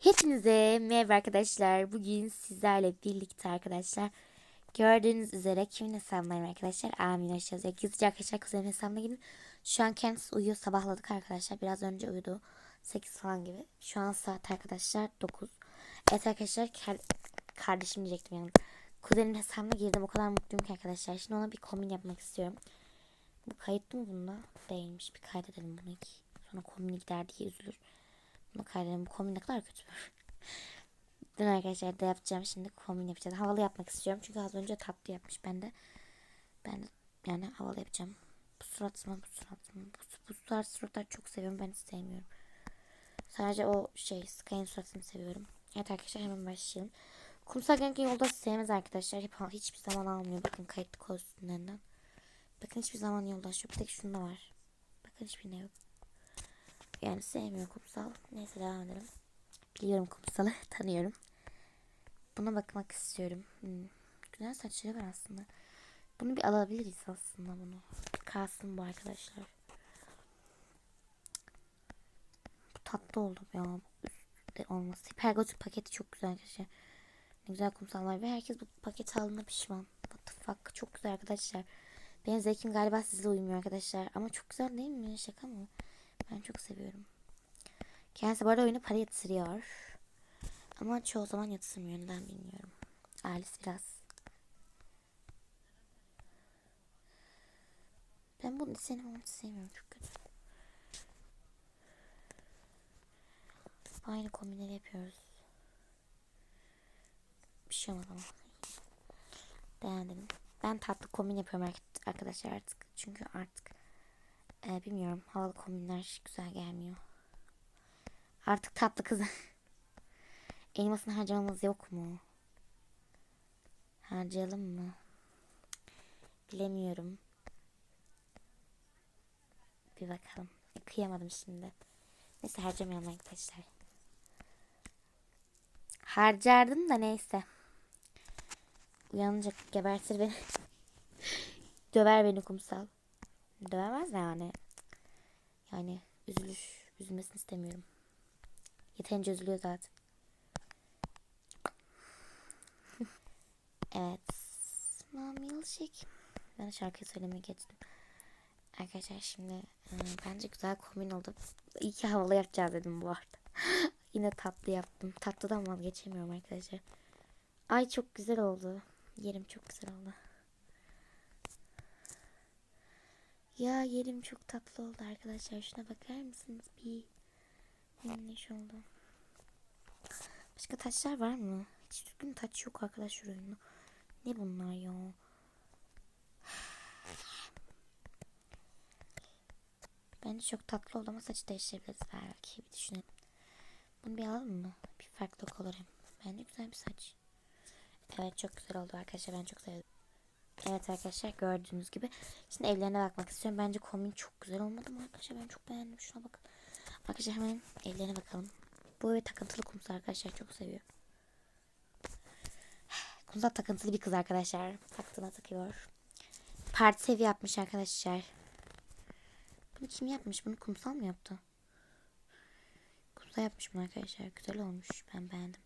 Hepinize merhaba arkadaşlar. Bugün sizlerle birlikte arkadaşlar. Gördüğünüz üzere kimin hesabındayım arkadaşlar? Amin hoş yazıyor. Gizlice arkadaşlar kuzenim hesabına gidin. Şu an kendisi uyuyor. Sabahladık arkadaşlar. Biraz önce uyudu. 8 falan gibi. Şu an saat arkadaşlar 9. Evet arkadaşlar kar- kardeşim diyecektim yani. Kuzenin hesabına girdim. O kadar mutluyum ki arkadaşlar. Şimdi ona bir kombin yapmak istiyorum. Bu kayıtlı mı bunda? Değilmiş. Bir kaydedelim bunu ilk. Sonra kombini gider diye üzülür. Kaydedelim. Bu kombin ne kadar kötü. Dün arkadaşlar da yapacağım. Şimdi kombin yapacağız. Havalı yapmak istiyorum. Çünkü az önce tatlı yapmış. Ben de ben de yani havalı yapacağım. Bu surat mı? Bu surat mı? Bu, bu surat suratlar çok seviyorum. Ben sevmiyorum. Sadece o şey Sky'ın suratını seviyorum. Evet arkadaşlar hemen başlayalım. Kumsal Gençlik yolda sevmez arkadaşlar. Hep, hiçbir zaman almıyor. Bakın kayıtlı kostümlerinden. Bakın hiçbir zaman yoldaş yok. Bir tek şunda var. Bakın hiçbirine yok. Yani sevmiyor kumsal. Neyse devam edelim. Biliyorum kumsalı. Tanıyorum. Buna bakmak istiyorum. Hmm. Güzel saçları var aslında. Bunu bir alabiliriz aslında bunu. Kalsın bu arkadaşlar. Bu tatlı oldu ya. Üstte olması. Hipergotik paketi çok güzel arkadaşlar. Ne güzel kumsallar ve herkes bu paket aldığına pişman. What the fuck. Çok güzel arkadaşlar. Benim zevkim galiba sizle uymuyor arkadaşlar. Ama çok güzel değil mi? Şaka mı? Ben çok seviyorum. Kendisi bu arada oyunu para yatırıyor. Ama çoğu zaman yatırmıyor. Neden bilmiyorum. Ailesi biraz. Ben bunu seni onu sevmiyorum. Çok kötü. Aynı kombinleri yapıyoruz. Bir şey olmadı ama. Beğendim. Ben tatlı kombin yapıyorum ar- arkadaşlar artık. Çünkü artık e, bilmiyorum havalı kombinler güzel gelmiyor. Artık tatlı kız. Elmasını harcamamız yok mu? Harcayalım mı? Bilemiyorum. Bir bakalım. Kıyamadım şimdi. Neyse harcamayalım arkadaşlar. Harcardım da neyse. Uyanınca gebertir beni. Döver beni kumsal. Dövemez yani. Yani üzülür. Üzülmesini istemiyorum. Yeterince üzülüyor zaten. evet. Mami milkshake. Ben şarkıyı söylemeye geçtim. Arkadaşlar şimdi e, bence güzel kombin oldu. İyi ki havalı yapacağız dedim bu arada. Yine tatlı yaptım. Tatlıdan vazgeçemiyorum arkadaşlar. Ay çok güzel oldu. Yerim çok güzel oldu. Ya yerim çok tatlı oldu arkadaşlar. Şuna bakar mısınız? Bir minnoş oldu. Başka taçlar var mı? Hiç düzgün taç yok arkadaşlar oyunda. Ne bunlar ya? Bence çok tatlı oldu ama saçı değiştirebiliriz belki. Bir düşünelim. Bunu bir alalım mı? Bir farklılık olur hem. Bence güzel bir saç. Evet çok güzel oldu arkadaşlar. Ben çok sevdim. Evet arkadaşlar gördüğünüz gibi. Şimdi evlerine bakmak istiyorum. Bence kombin çok güzel olmadı mı arkadaşlar? Ben çok beğendim. Şuna bakın. Arkadaşlar hemen evlerine bakalım. Bu ev takıntılı kumsal arkadaşlar. Çok seviyor. Kumsal takıntılı bir kız arkadaşlar. Taktığına takıyor. Parti evi yapmış arkadaşlar. Bunu kim yapmış? Bunu kumsal mı yaptı? Kumsal yapmış bunu arkadaşlar. Güzel olmuş. Ben beğendim.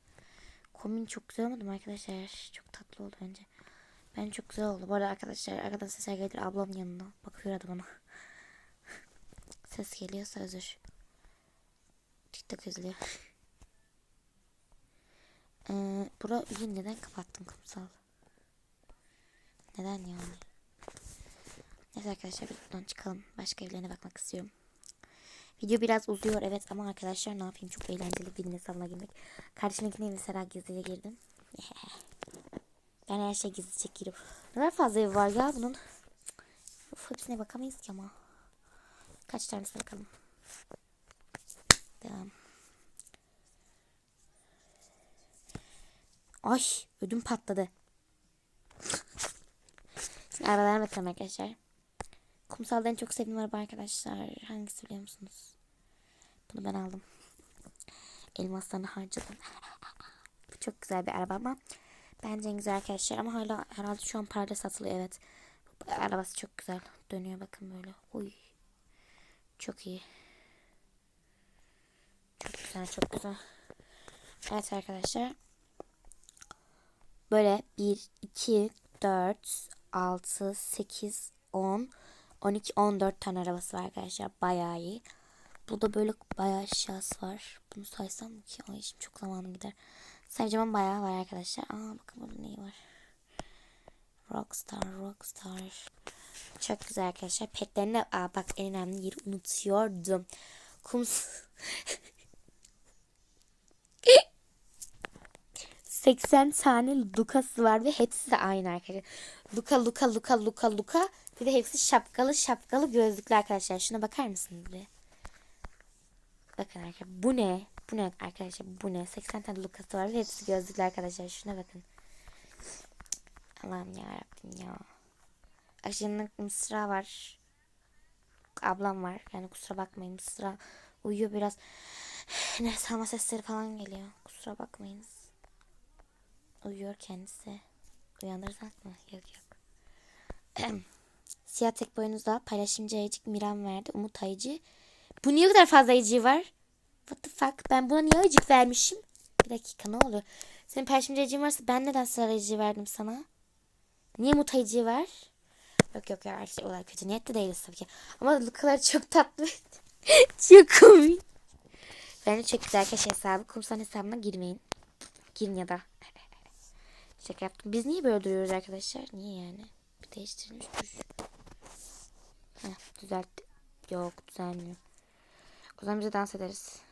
Kombin çok güzel olmadı mı arkadaşlar? Çok tatlı oldu bence. Ben çok güzel oldu. Bu arada arkadaşlar arkadan sesler gelir ablamın yanına. Bakıyor da bana. Ses geliyorsa özür. TikTok izliyor. ee, bura iyi neden kapattın kumsal? Neden yani? Neyse arkadaşlar biz buradan çıkalım. Başka evlerine bakmak istiyorum. Video biraz uzuyor evet ama arkadaşlar ne yapayım çok eğlenceli bir hesabına girmek. Kardeşiminkine mesela gizlice girdim. Ben her şey gizli çekiyorum. Ne kadar fazla ev var ya bunun. Uf, hepsine bakamayız ki ama. Kaç tanesine bakalım. Devam. Ay ödüm patladı. Şimdi arabalara bakalım arkadaşlar. Kumsalda en çok sevdiğim araba arkadaşlar. Hangisi biliyor musunuz? Bunu ben aldım. Elmaslarını harcadım. Bu çok güzel bir araba ama Bence en güzel arkadaşlar ama hala herhalde şu an parada satılıyor evet. Arabası çok güzel. Dönüyor bakın böyle. Uy. Çok iyi. Çok güzel çok güzel. Evet arkadaşlar. Böyle 1, 2, 4, 6, 8, 10, 12, 14 tane arabası var arkadaşlar. Bayağı iyi. Burada böyle bayağı eşyası var. Bunu saysam ki? Ay şimdi çok zamanım gider. Ama bayağı var arkadaşlar. Aa bakın burada neyi var. Rockstar, Rockstar. Çok güzel arkadaşlar. Petlerini aa bak en önemli yeri unutuyordum. Kum 80 tane Lucas'ı var ve hepsi de aynı arkadaşlar. Luka, Luka, Luka, Luka, Luka. Bir de hepsi şapkalı şapkalı gözlüklü arkadaşlar. Şuna bakar mısınız bir? Bakın arkadaşlar. Bu ne? Bu ne arkadaşlar? Bu ne? 80 tane Lucas'ı var hepsi gözlüklü arkadaşlar. Şuna bakın. Allah'ım ya Rabbim ya. Akşamın Mısra var. Ablam var. Yani kusura bakmayın Mısra uyuyor biraz. Nefes alma sesleri falan geliyor. Kusura bakmayınız. Uyuyor kendisi. Uyandırsak mı? Yok yok. Siyah tek boynuzda paylaşımcı ayıcık Miran verdi. Umut ayıcı. Bu niye kadar fazla ayıcığı var? What the fuck? Ben buna niye ayıcık vermişim? Bir dakika ne oluyor? Senin ayıcığın varsa ben neden sıra ayıcığı verdim sana? Niye Umut ayıcığı var? Yok yok ya şey olay kötü niyetli değiliz tabii ki. Ama Lukalar çok tatlı. çok komik. Bence çok güzel arkadaşlar hesabı. Kumsal hesabına girmeyin. Girin ya da. Şaka yaptım. Biz niye böyle duruyoruz arkadaşlar? Niye yani? Bir değiştirilmiş duruş. Heh, düzeltti. Yok düzelmiyor. O zaman bize dans ederiz.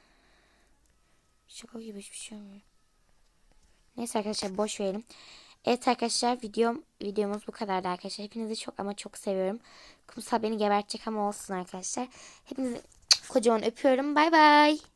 Şaka gibi hiçbir şey olmuyor. Neyse arkadaşlar boş verelim. Evet arkadaşlar videom videomuz bu kadardı arkadaşlar. Hepinizi çok ama çok seviyorum. Kumsal beni gebertecek ama olsun arkadaşlar. Hepinizi kocaman öpüyorum. Bay bay.